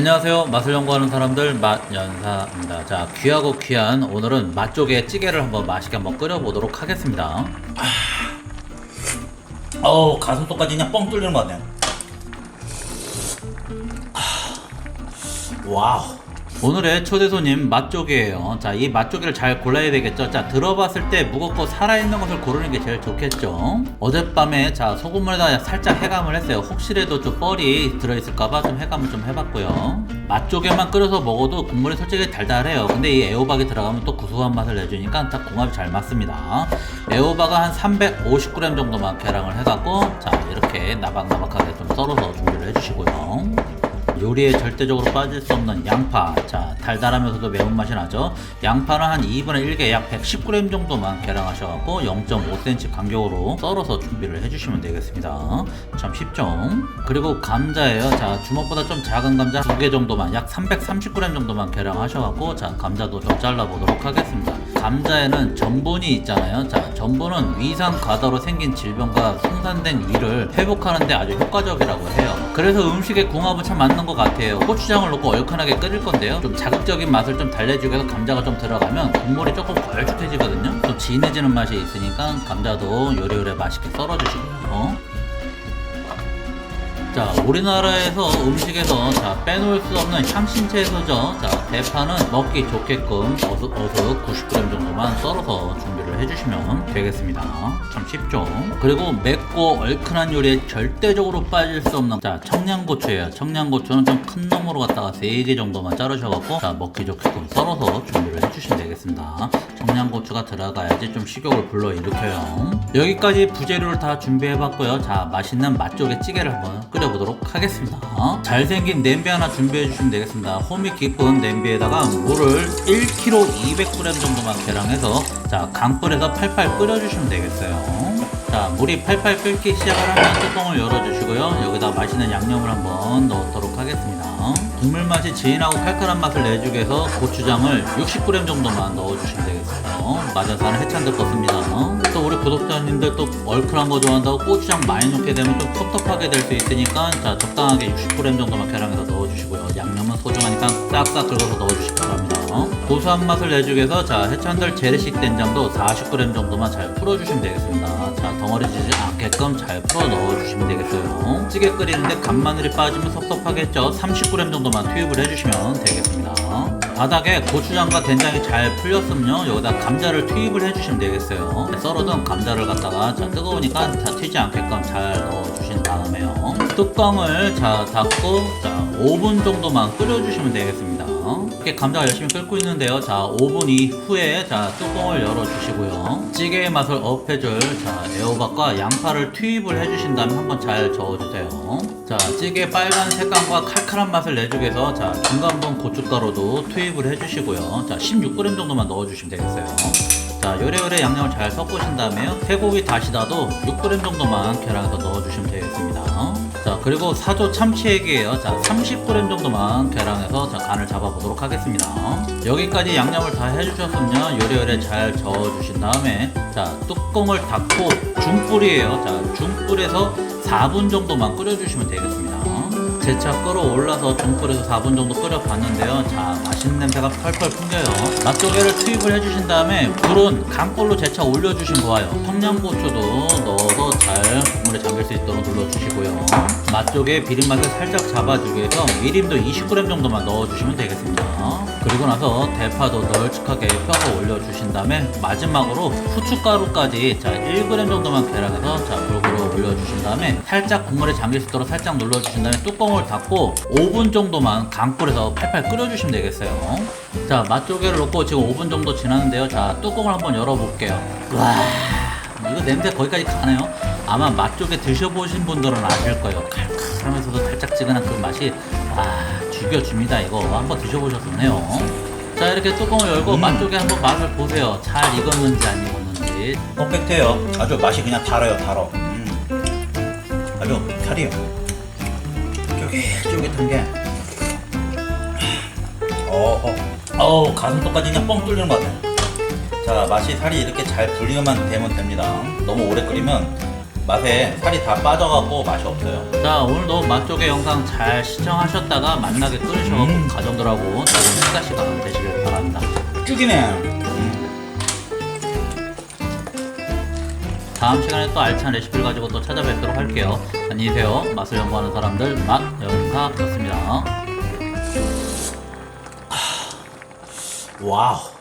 안녕하세요. 맛을 연구하는 사람들 맛연사입니다. 자, 귀하고 귀한 오늘은 맛 쪽에 찌개를 한번 맛있게 한번 끓여보도록 하겠습니다. 어우 가슴속까지 그냥 뻥 뚫리는 것 같네 와우 오늘의 초대 손님 맛조개예요. 자, 이 맛조개를 잘 골라야 되겠죠. 자, 들어봤을 때 무겁고 살아있는 것을 고르는 게 제일 좋겠죠. 어젯밤에 자 소금물에다 살짝 해감을 했어요. 혹시라도 좀 뻘이 들어있을까봐 좀 해감을 좀 해봤고요. 맛조개만 끓여서 먹어도 국물이 솔직히 달달해요. 근데 이 애호박이 들어가면 또 구수한 맛을 내주니까 딱 궁합이 잘 맞습니다. 애호박은 한 350g 정도만 계량을 해갖고 자 이렇게 나박나박하게 좀 썰어서 준비를 해주시고요. 요리에 절대적으로 빠질 수 없는 양파. 자, 달달하면서도 매운맛이 나죠. 양파는 한 2분의 1개 약 110g 정도만 계량하셔갖고 0.5cm 간격으로 썰어서 준비를 해주시면 되겠습니다. 참 쉽죠? 그리고 감자예요. 자, 주먹보다 좀 작은 감자 2개 정도만 약 330g 정도만 계량하셔갖고 자, 감자도 좀 잘라보도록 하겠습니다. 감자에는 전분이 있잖아요. 자, 전분은 위산 과다로 생긴 질병과 손상된 위를 회복하는데 아주 효과적이라고 해요. 그래서 음식의 궁합은 참 맞는 것 같아요. 고추장을 넣고 얼큰하게 끓일 건데요. 좀 자극적인 맛을 좀 달래주기 위해서 감자가 좀 들어가면 국물이 조금 걸쭉해지거든요. 또 진해지는 맛이 있으니까 감자도 요리요리 맛있게 썰어주시고요. 자, 우리나라에서 음식에서 자, 빼놓을 수 없는 향신채소죠. 자, 대파는 먹기 좋게끔 어슷, 어슷 90g 정도만 썰어서 준비를 해주시면 되겠습니다. 참 쉽죠? 그리고 맵고 얼큰한 요리에 절대적으로 빠질 수 없는 자, 청양고추예요. 청양고추는 좀 큰 놈으로 갖다가 3개 정도만 자르셔갖고 자, 먹기 좋게끔 썰어서 준비를 해주시면 되겠습니다. 청양고추가 들어가야지 좀 식욕을 불러일으켜요. 여기까지 부재료를 다 준비해봤고요. 자, 맛있는 맛조개 찌개를 한번 끓여보도록 하겠습니다. 잘생긴 냄비 하나 준비해주시면 되겠습니다. 홈이 깊은 냄비에다가 물을 1kg 200g 정도만 계량해서 자, 강불 에서 팔팔 끓여주시면 되겠어요. 자, 물이 팔팔 끓기 시작을 하면 뚜껑을 열어주시고요. 여기다 맛있는 양념을 한번 넣도록 하겠습니다. 국물 맛이 진하고 칼칼한 맛을 내주기 위해서 고추장을 60g 정도만 넣어주시면 되겠어요. 맞아서는 해찬들 것입니다. 또 우리 구독자님들 또 얼큰한 거 좋아한다고 고추장 많이 넣게 되면 좀 텁텁하게 될 수 있으니까 자 적당하게 60g 정도만 계량해서 넣어주시고요. 양념은 소중하니까 싹싹 긁어서 넣어주시기 바랍니다. 고소한 맛을 내주기 위해서 자 해찬들 재래식 된장도 40g 정도만 잘 풀어주시면 되겠습니다. 자 덩어리지지 않게끔 잘 풀어 넣어주시면 되겠어요. 찌개 끓이는데 간마늘이 빠지면 섭섭하겠죠. 30g 정도만 투입을 해주시면 되겠습니다. 바닥에 고추장과 된장이 잘 풀렸으면요 여기다 감자를 투입을 해주시면 되겠어요. 썰어둔 감자를 갖다가 자 뜨거우니까 다 튀지 않게끔 잘 넣어주신 다음에요. 뚜껑을 자 닫고 자 5분 정도만 끓여주시면 되겠습니다. 이렇게 감자가 열심히 끓고 있는데요. 자, 5분 이후에 자 뚜껑을 열어주시고요. 찌개의 맛을 업해줄 자 애호박과 양파를 투입을 해주신 다음에 한번 잘 저어주세요. 자, 찌개 빨간 색감과 칼칼한 맛을 내주기 위해서 자 중간분 고춧가루도 투입을 해주시고요. 자, 16g 정도만 넣어주시면 되겠어요. 자, 요래요래 양념을 잘 섞으신 다음에요. 쇠고기 다시다도 6g 정도만 계량해서 넣어주시면 되겠습니다. 자, 그리고 사조 참치액이에요. 자, 30g 정도만 계량해서 자, 간을 잡아보도록 하겠습니다. 여기까지 양념을 다 해주셨으면 요래요래 잘 저어주신 다음에 자, 뚜껑을 닫고 중불이에요. 자, 중불에서 4분 정도만 끓여주시면 되겠습니다. 제차 끓어올라서 중불에서 4분 정도 끓여봤는데요. 자, 맛있는 냄새가 펄펄 풍겨요. 맛조개를 투입을 해주신 다음에 불은 강불로 제차 올려주시면 좋아요. 청양고추도 국물에 있도록 눌러주시고요. 맛조개 비린맛을 살짝 잡아주기 위해서 미림도 20g 정도만 넣어주시면 되겠습니다. 그리고 나서 대파도 널찍하게 펴서 올려주신 다음에 마지막으로 후춧가루까지 자 1g 정도만 계량해서 자 골고루 올려주신 다음에 살짝 국물에 잠길 수 있도록 살짝 눌러주신 다음에 뚜껑을 닫고 5분 정도만 강불에서 팔팔 끓여주시면 되겠어요. 자 맛조개를 넣고 지금 5분 정도 지났는데요. 자 뚜껑을 한번 열어볼게요. 와 이거 냄새 거기까지 가네요. 아마 맛조개 드셔보신 분들은 아실 거예요. 칼칼하면서도 달짝지근한 그 맛이 와 죽여줍니다. 이거 한번 드셔보셨었네요. 자 이렇게 뚜껑을 열고 음. 맛조개 한번 맛을 보세요. 잘 익었는지 안 익었는지. 퍼펙트해요 아주 맛이 그냥 달아요 달어 음. 아주 살이요 쫄깃쫄깃한 게 어어 어우 가슴속까지 그냥 뻥 뚫리는 것 같네 자 맛이 살이 이렇게 잘 불리만 되면 됩니다 너무 오래 끓이면 맛에 살이 다 빠져갖고 맛이 없어요. 자 오늘도 맛조개 영상 잘 시청하셨다가 맛나게 끓이셔서 음. 가정들하고 좋은 식사 시간 되시길 바랍니다. 쭉이네. 다음 시간에 또 알찬 레시피를 가지고 또 찾아뵙도록 할게요. 안녕히 계세요. 맛을 연구하는 사람들 맛 영사였습니다. 와우.